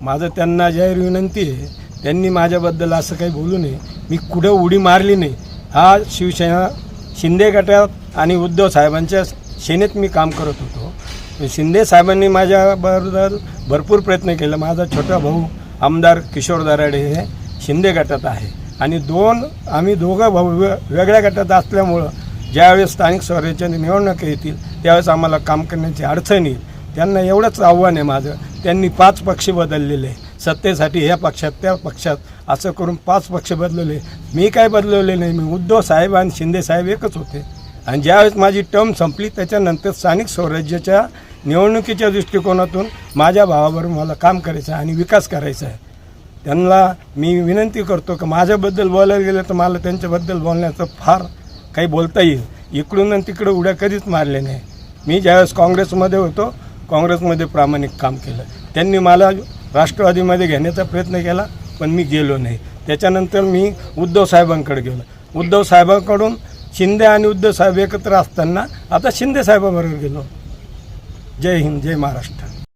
माझं त्यांना जाहीर विनंती आहे त्यांनी माझ्याबद्दल असं काही बोलू नये. मी कुठं उडी मारली नाही. हा शिवसेना शिंदे गटात आणि उद्धव साहेबांच्या सेनेत मी काम करत होतो. शिंदे साहेबांनी माझ्याबरोबर भरपूर प्रयत्न केला. माझा छोटा भाऊ आमदार किशोर दराडे हे शिंदे गटात आहे. आणि दोन आम्ही दोघं भाऊ वे- वेगळ्या गटात असल्यामुळं ज्यावेळेस स्थानिक स्वराज्याच्या निवडणुका येतील त्यावेळेस आम्हाला काम करण्याची अडचण येईल. त्यांना एवढंच आव्हान आहे माझं. त्यांनी पाच पक्ष बदललेले. आहे. सत्तेसाठी ह्या पक्षात त्या पक्षात असं करून पाच पक्ष बदलवले. मी काय बदलवले नाही? मी उद्धव साहेब आणि शिंदे साहेब एकच होते. आणि ज्यावेळेस माझी टर्म संपली त्याच्यानंतर स्थानिक स्वराज्याच्या निवडणुकीच्या दृष्टिकोनातून माझ्या भावाबरोबर मला काम करायचं आहे आणि विकास करायचा आहे. त्यांना मी विनंती करतो की माझ्याबद्दल बोलायला गेलं तर मला त्यांच्याबद्दल बोलण्याचं फार काही बोलता येईल. इकडून तिकडं उड्या कधीच मारले नाही. मी ज्यावेळेस काँग्रेसमध्ये होतो काँग्रेसमध्ये प्रामाणिक काम केलं. त्यांनी मला राष्ट्रवादीमध्ये घेण्याचा प्रयत्न केला पण मी गेलो नाही. त्याच्यानंतर मी उद्धव साहेबांकडे गेलो. उद्धव साहेबांकडून शिंदे आणि उद्धव साहेब एकत्र असताना आता शिंदे साहेबाबरोबर गेलो. जय हिंद जय महाराष्ट्र.